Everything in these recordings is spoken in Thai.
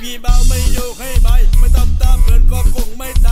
พี่เบาไม่อยู่ให้ใบไม่ต้องตามเพื่อนก็คงไม่ตาย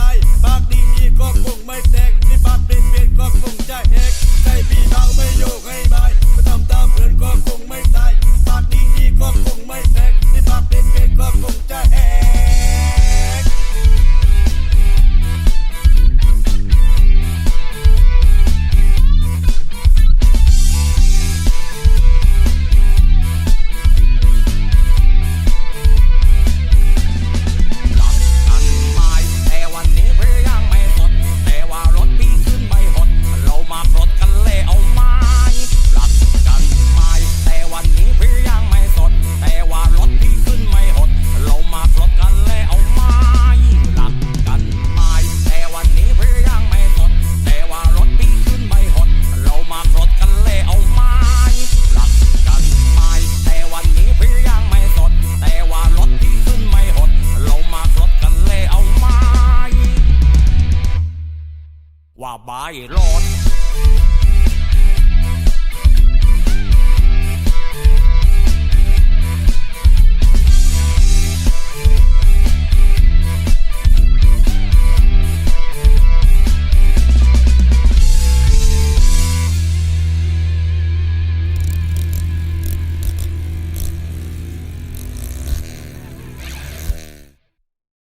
ว่าบายรอด